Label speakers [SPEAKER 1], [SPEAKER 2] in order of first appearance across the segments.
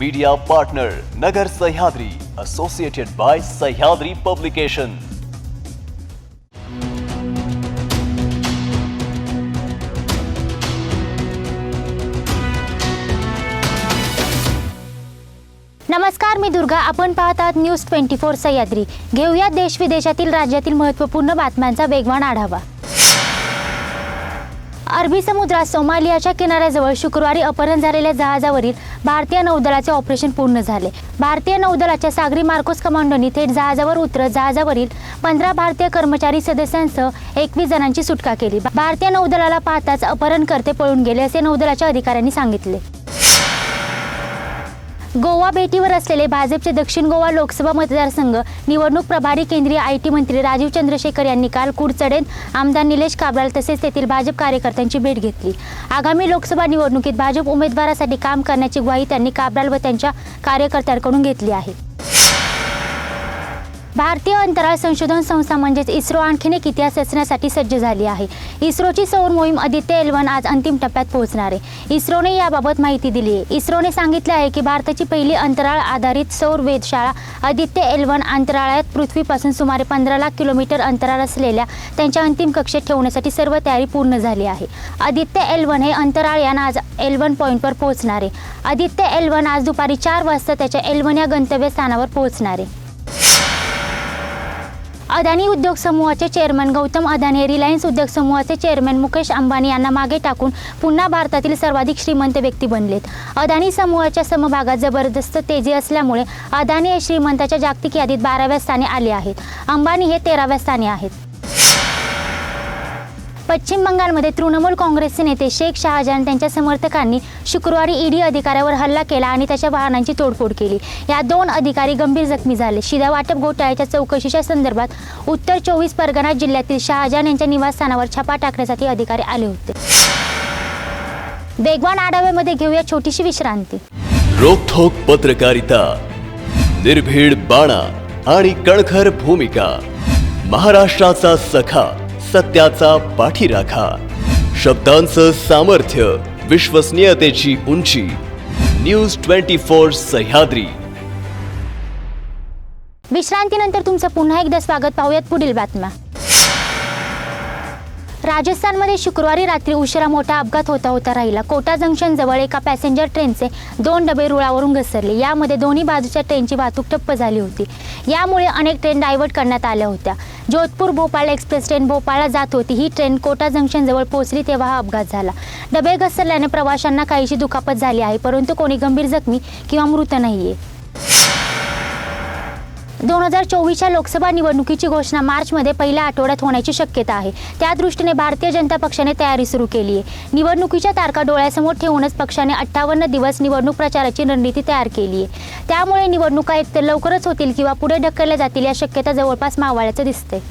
[SPEAKER 1] Media partner Nagar Sahyadri associated by Sahyadri publication
[SPEAKER 2] नमस्कार मी दुर्गा. आपण पाहतात न्यूज ट्वेंटी फोर सह्याद्री घेऊया देश विदेशातील राज्यातील महत्त्वपूर्ण बातम्यांचा वेगवान आढावा. अरबी समुद्रात सोमालियाच्या किनाऱ्याजवळ शुक्रवारी अपहरण झालेल्या जहाजावरील भारतीय नौदलाचे ऑपरेशन पूर्ण झाले. भारतीय नौदलाच्या सागरी मार्कोस कमांडोनी थेट जहाजावर उतरत जहाजावरील पंधरा भारतीय कर्मचारी सदस्यांसह एकवीस जणांची सुटका केली. भारतीय नौदलाला पाहताच अपहरणकर्ते पळून गेले असे नौदलाच्या अधिकाऱ्यांनी सांगितले. गोवा भेटीवर असलेले भाजपचे दक्षिण गोवा लोकसभा मतदारसंघ निवडणूक प्रभारी केंद्रीय आय टी मंत्री राजीव चंद्रशेखर यांनी काल कुडचडेन आमदार निलेश काब्राल तसेच तेथील भाजप कार्यकर्त्यांची भेट घेतली. आगामी लोकसभा निवडणुकीत भाजप उमेदवारासाठी काम करण्याची ग्वाही त्यांनी काब्राल व त्यांच्या कार्यकर्त्यांकडून घेतली आहे. भारतीय अंतराळ संशोधन संस्था म्हणजेच इस्रो आणखीन एक इतिहास रचण्यासाठी सज्ज झाली आहे. इस्रोची सौर मोहीम आदित्य एलवन आज अंतिम टप्प्यात पोहोचणार आहे. इस्रोने याबाबत माहिती दिली आहे. इस्रोने सांगितले आहे की भारताची पहिली अंतराळ आधारित सौर वेधशाळा आदित्य एलवन अंतराळात पृथ्वीपासून सुमारे पंधरा लाख किलोमीटर अंतराळ असलेल्या त्यांच्या अंतिम कक्षेत ठेवण्यासाठी सर्व तयारी पूर्ण झाली आहे. आदित्य एलवन हे अंतराळ यान आज एलवन पॉईंटवर पोहोचणार आहे. आदित्य एलवन आज दुपारी चार वाजता त्याच्या एलवन या गंतव्यस्थानावर पोहोचणार आहे. अदानी उद्योग समूहाचे चेअरमन गौतम अदानी हे रिलायन्स उद्योग समूहाचे चेअरमन मुकेश अंबानी यांना मागे टाकून पुन्हा भारतातील सर्वाधिक श्रीमंत व्यक्ती बनलेत. अदानी समूहाच्या समभागात जबरदस्त तेजी असल्यामुळे अदानी हे श्रीमंताच्या जागतिक यादीत बाराव्या स्थानी आले आहेत. अंबानी हे तेराव्या स्थानी आहेत. पश्चिम बंगालमध्ये तृणमूल काँग्रेसचे नेते शेख शहाजान त्यांच्या समर्थकांनी शुक्रवारी ईडी अधिकाऱ्यावर हल्ला केला आणि त्याच्या वाहनांची तोडफोड केली. या दोन अधिकारी गंभीर जखमी झाले. शिदा वाटप घोटाळ्याच्या चौकशीच्या संदर्भात उत्तर चोवीस परगणा जिल्ह्यातील शहाजान यांच्या निवासस्थानावर छापा टाकण्यासाठी अधिकारी आले होते. वेगवान आढाव्यामध्ये घेऊया छोटीशी विश्रांती.
[SPEAKER 1] रोखोक पत्रकारिता निर्भीड बाणा आणि कणखर भूमिका महाराष्ट्राचा सखा. सत्याचा पाठीराखा. शब्दांचं सामर्थ्य विश्वसनीयतेची उंची. News twenty four Sahyadri.
[SPEAKER 2] विश्रांतीनंतर तुमचं पुन्हा एकदा स्वागत. पाहूयात पुढील बातम्या. राजस्थानमध्ये शुक्रवारी रात्री उशिरा मोठा अपघात होता होता राहिला. कोटा जंक्शन जवळ एका पॅसेंजर ट्रेनचे दोन डबे रुळावरून घसरले. यामध्ये दोन्ही बाजूच्या ट्रेनची वाहतूक ठप्प झाली होती. यामुळे अनेक ट्रेन डायव्हर्ट करण्यात आल्या होत्या. जोधपूर भोपाळ एक्सप्रेस ट्रेन भोपाळला जात होती. ही ट्रेन कोटा जंक्शनजवळ पोहोचली तेव्हा हा अपघात झाला. डबे घसरल्याने प्रवाशांना काहीशी दुखापत झाली आहे परंतु कोणी गंभीर जखमी किंवा मृत नाही आहे दोन हजार चोवीसच्या लोकसभा निवडणुकीची घोषणा मार्चमध्ये पहिल्या आठवड्यात होण्याची शक्यता आहे. त्या दृष्टीने भारतीय जनता पक्षाने तयारी सुरू केली आहे. निवडणुकीच्या तारखा डोळ्यासमोर ठेवूनच पक्षाने अठ्ठावन्न दिवस निवडणूक प्रचाराची रणनीती तयार केली आहे. त्यामुळे निवडणुका एकतर लवकरच होतील किंवा पुढे ढकलल्या जातील या शक्यता जवळपास मावळ्याचं दिसते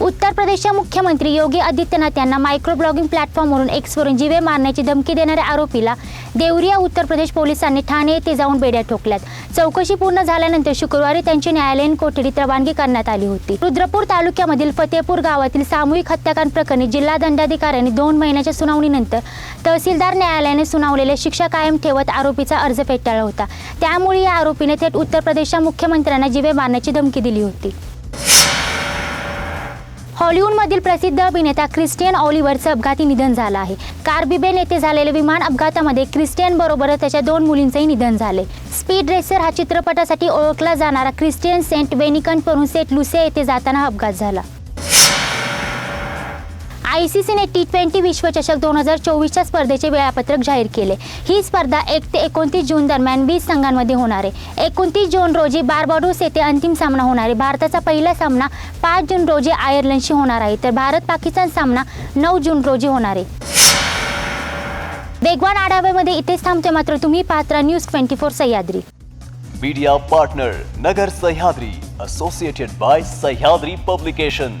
[SPEAKER 2] उत्तर प्रदेशच्या मुख्यमंत्री योगी आदित्यनाथ यांना मायक्रो ब्लॉगिंग प्लॅटफॉर्मवरून एक्सवरून जीवे मारण्याची धमकी देणाऱ्या आरोपीला देवरिया उत्तर प्रदेश पोलिसांनी ठाणे येथे जाऊन बेड्या ठोकल्यात. चौकशी पूर्ण झाल्यानंतर शुक्रवारी त्यांची न्यायालयीन कोठडीत रवानगी करण्यात आली होती. रुद्रपूर तालुक्यामधील फतेपूर गावातील सामूहिक हत्याकांड प्रकरणी जिल्हा दंडाधिकाऱ्यांनी दोन महिन्याच्या सुनावणीनंतर तहसीलदार न्यायालयाने सुनावलेल्या शिक्षा कायम ठेवत आरोपीचा अर्ज फेटाळला होता. त्यामुळे या आरोपीने थेट उत्तर प्रदेशच्या मुख्यमंत्र्यांना जीवे मारण्याची धमकी दिली होती. हॉलिवूडमधील प्रसिद्ध अभिनेता क्रिस्टियन ऑलिव्हरचं अपघाती निधन झालं आहे. कार्बिबेन येथे झालेल्या विमान अपघातामध्ये क्रिस्टियन बरोबरच त्याच्या दोन मुलींचंही निधन झाले. स्पीड रेसर हा चित्रपटासाठी ओळखला जाणारा क्रिस्टियन सेंट बेनिकनवरून सेंट लुसिया येथे जाताना अपघात झाला. आय सी सीने टी ट्वेंटी विश्वचषक दोन हजार चोवीसच्या स्पर्धेचे वेळापत्रक जाहीर केले. ही स्पर्धा एक ते एकोणतीस जून दरम्यान वीस संघांमध्ये होणार आहे. एकोणतीस जून रोजी बार्बाडोस येथे अंतिम सामना होणार आहे. भारताचा पहिला सामना पाच जून रोजी आयर्लंडशी होणार आहे. तर भारत पाकिस्तान सामना नऊ जून रोजी होणार आहे. वेगवान आढाव्यामध्ये इथेच थांबते मात्र तुम्ही Patra news twenty four Sahyadri.
[SPEAKER 1] Media partner Nagar Sahyadri associated by Sahyadri publication